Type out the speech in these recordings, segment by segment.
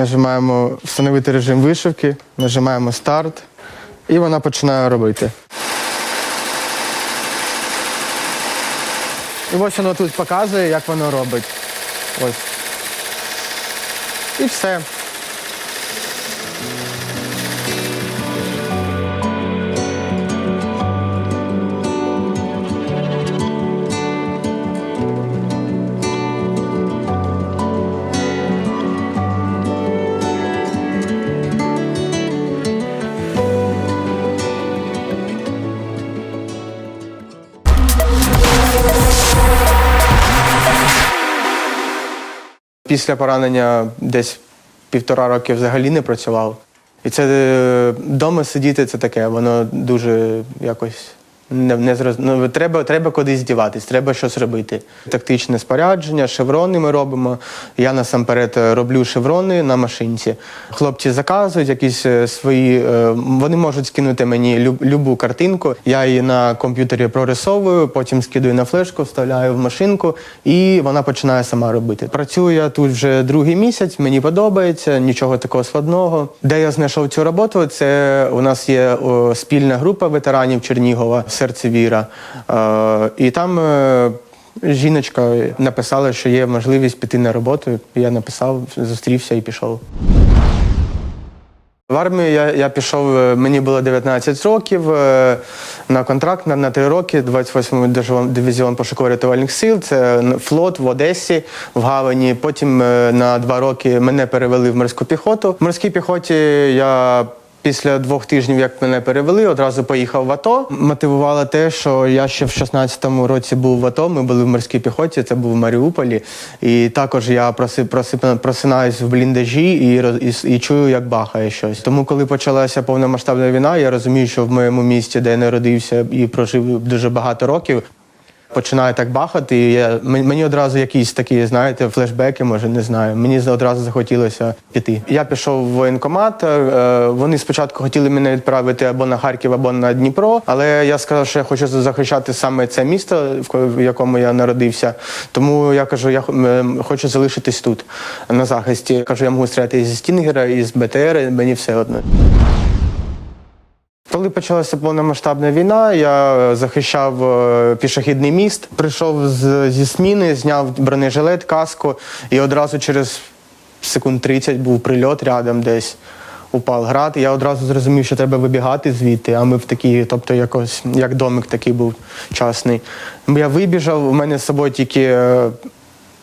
Нажимаємо встановити режим вишивки, нажимаємо старт, і вона починає робити. І ось воно тут показує, як воно робить. Ось. І все. Після поранення десь півтора роки взагалі не працював. І це е, вдома сидіти це таке, воно дуже якось не, не зроз... ну, треба, треба кудись діватись, треба щось робити. Тактичне спорядження, шеврони ми робимо. Я насамперед е, роблю шеврони на машинці. Хлопці заказують якісь е, свої. е, Вони можуть скинути мені люб, любу картинку. Я її на комп'ютері прорисовую, потім скидую на флешку, вставляю в машинку, і вона починає сама робити. Працюю я тут вже другий місяць, мені подобається, нічого такого складного. Де я знайшов цю роботу? Це у нас є спільна група ветеранів Чернігова, серце віра. Е, і там. е, Жіночка написала, що є можливість піти на роботу. Я написав, зустрівся і пішов. В армію я, я пішов, е, мені було 19 років на контракт на, на 3 роки, 28-й дивізіон- пошуково-рятувальних сил. Це флот в Одесі, в Гавані. Потім на 2 роки мене перевели в морську піхоту. В морській піхоті я. Після двох тижнів, як мене перевели, одразу поїхав в АТО. Мотивувало те, що я ще в 16-му році був в АТО. Ми були в морській піхоті, це був в Маріуполі. І також я проси, проси, просинаюсь в бліндажі і, і, і чую, як бахає щось. Тому, коли почалася повномасштабна війна, я розумію, що в моєму місті, де я народився і прожив дуже багато років. Починає так бахати, і я, мені одразу якісь такі, знаєте, флешбеки, може, не знаю. Мені одразу захотілося піти. Я пішов в воєнкомат. е, Вони спочатку хотіли мене відправити або на Харків, або на Дніпро, але я сказав, що я хочу захищати саме це місто, в ко- якому я народився. Тому я кажу, я хочу залишитись тут на захисті. Кажу, я можу стріляти зі Стінгера, і з БТР, мені все одно. Коли почалася повномасштабна війна, я е, захищав е, пішохідний міст. Прийшов зі сміни, зняв бронежилет, каску, і одразу через секунд 30 був прильот рядом десь. Упав град, і я одразу зрозумів, що треба вибігати звідти. А ми в такій, тобто якось як домик такий був частний. Я вибіжав, у мене з собою тільки е,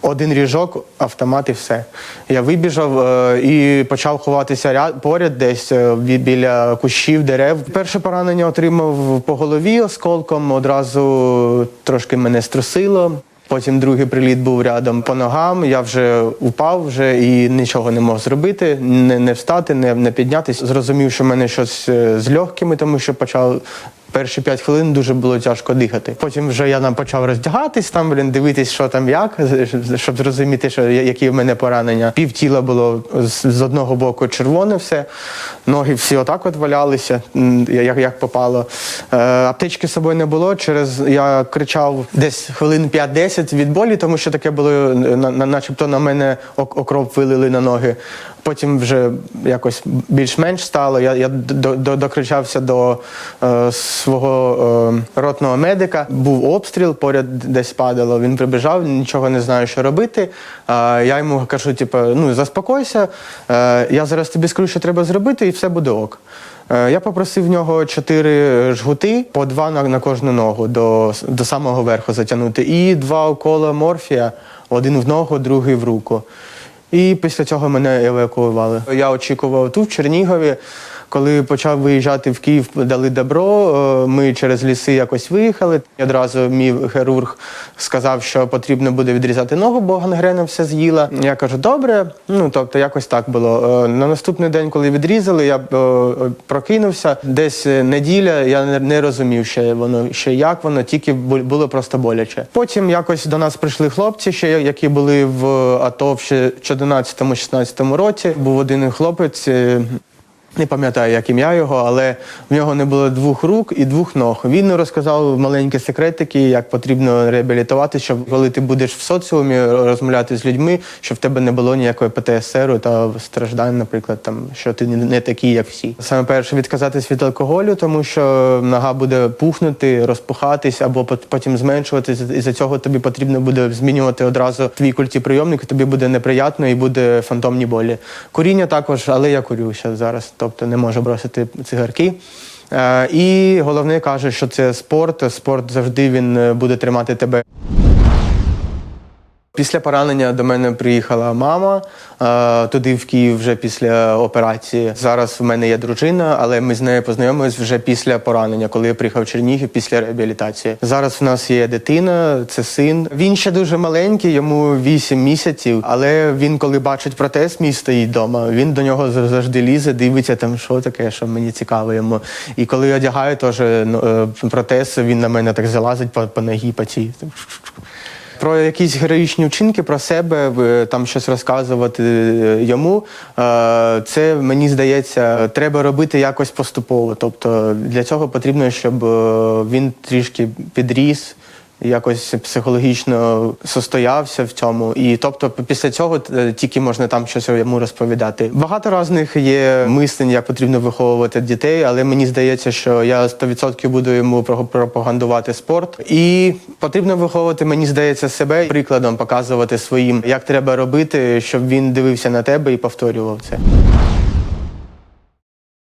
один ріжок, автомат і все. Я вибіжав е, і почав ховатися ряд, поряд, десь е, бі- біля кущів, дерев. Перше поранення отримав по голові осколком, одразу трошки мене струсило. Потім другий приліт був рядом по ногам. Я вже упав вже і нічого не мог зробити, не, не встати, не, не піднятися. Зрозумів, що в мене щось е, з легкими, тому що почав перші п'ять хвилин дуже було тяжко дихати. Потім вже я там почав роздягатись, там блін, дивитись, що там як, щоб зрозуміти, що які в мене поранення. Пів тіла було з, одного боку червоне, все, ноги всі отак от валялися, як, як попало. Е, аптечки з собою не було. Через я кричав десь хвилин 5-10 від болі, тому що таке було, на, на, начебто на мене ок- окроп вилили на ноги. Потім вже якось більш-менш стало. Я, я до, до, докричався до е, свого е, ротного медика. Був обстріл, поряд десь падало. Він прибіжав, нічого не знаю, що робити. Е, я йому кажу, типу, ну заспокойся, е, я зараз тобі скажу, що треба зробити, і все буде ок. Е, Я попросив в нього чотири жгути, по два на, на кожну ногу до, до самого верху затягнути. І два укола морфія, один в ногу, другий в руку. І після цього мене евакуювали. Я очікував тут, в Чернігові. Коли почав виїжджати в Київ, дали добро. е, Ми через ліси якось виїхали. Одразу мій хірург сказав, що потрібно буде відрізати ногу, бо гангрена все з'їла. Я кажу, добре. Ну тобто, якось так було. Е, На наступний день, коли відрізали, я е, прокинувся. Десь неділя. Я не- розумів, ще воно ще як воно, тільки бу- було просто боляче. Потім якось до нас прийшли хлопці, ще які були в АТО в ще 14-16 році. Був один хлопець. Не пам'ятаю, як ім'я його, але в нього не було двох рук і двох ног. Він розказав маленькі секретики, як потрібно реабілітувати, щоб коли ти будеш в соціумі розмовляти з людьми, щоб в тебе не було ніякої ПТСР та страждань, наприклад, там що ти не- такий, як всі. Саме перше відказатись від алкоголю, тому що нога буде пухнути, розпухатись або пот- потім зменшуватись. І за цього тобі потрібно буде змінювати одразу твій культіприйомник, тобі буде неприємно і буде фантомні болі. Куріння також, але я курю ще зараз, тобто не може бросити цигарки. Е, І головне каже, що це спорт. Спорт завжди він е, буде тримати тебе. Після поранення до мене приїхала мама е, туди в Київ вже після операції. Зараз в мене є дружина, але ми з нею познайомились вже після поранення, коли я приїхав в Чернігів після реабілітації. Зараз в нас є дитина, це син. Він ще дуже маленький, йому 8 місяців. Але він, коли бачить протез, мій стоїть вдома, він до нього завжди лізе, дивиться там, що таке, що мені цікаво йому. І коли одягаю теж ну, е, протез, він на мене так залазить по, по ногі, по цій. Про якісь героїчні вчинки про себе там щось розказувати е, йому. е, Це мені здається, треба робити якось поступово. Тобто для цього потрібно, щоб е, він трішки підріс. Якось психологічно состоявся в цьому, і тобто після цього е, тільки можна там щось йому розповідати. Багато різних є мислень, як потрібно виховувати дітей, але мені здається, що я 100% буду йому про- пропагандувати спорт. І потрібно виховувати, мені здається, себе прикладом показувати своїм, як треба робити, щоб він дивився на тебе і повторював це.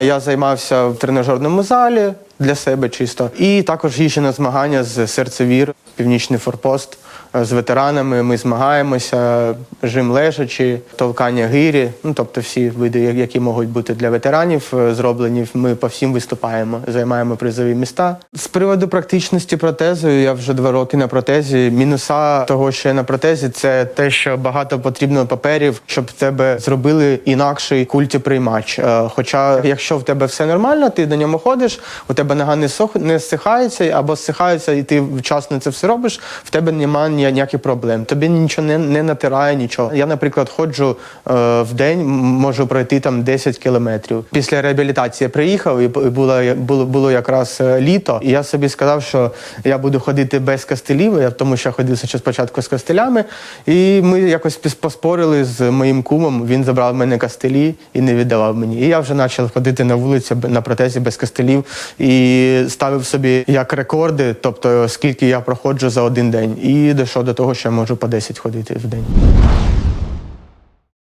Я займався в тренажерному залі для себе чисто. І також їжджу на змагання з серцевір, північний форпост. З ветеранами ми змагаємося, жим лежачі, толкання гирі. Ну тобто всі види, які можуть бути для ветеранів, е, зроблені. Ми по всім виступаємо, займаємо призові міста. З приводу практичності протезу, я вже два роки на протезі. Мінуса того, що я на протезі, це те, що багато потрібно паперів, щоб тебе зробили інакший культіприймач. Е, Хоча, якщо в тебе все нормально, ти на ньому ходиш, у тебе нога не сох не зсихається або зсихається, і ти вчасно це все робиш, в тебе немає ніяких проблем. Тобі нічого не, не натирає, нічого. Я, наприклад, ходжу е, в день, можу пройти там 10 кілометрів. Після реабілітації я приїхав, і було, було, було якраз е, літо. І я собі сказав, що я буду ходити без кастелів, я тому що ходив спочатку з кастелями. І ми якось поспорили з моїм кумом. Він забрав мене кастелі і не віддавав мені. І я вже почав ходити на вулиці на протезі без кастелів і ставив собі як рекорди, тобто скільки я проходжу за один день. І дійшов до того, що я можу по 10 ходити в день.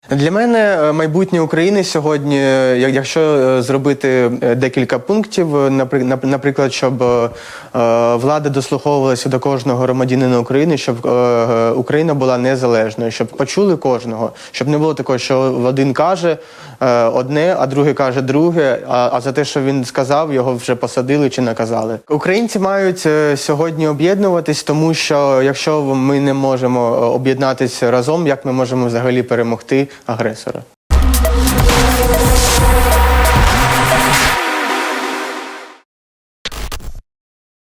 Для мене е, майбутнє України сьогодні, е, якщо е, зробити декілька пунктів, наприклад, щоб влада дослуховувалася до кожного громадянина України, щоб Україна була незалежною, щоб почули кожного, щоб не було такого, що один каже одне, а другий каже друге. А, за те, що він сказав, його вже посадили чи наказали. Українці мають сьогодні об'єднуватись, тому що якщо ми не можемо об'єднатися разом, як ми можемо взагалі перемогти агресора?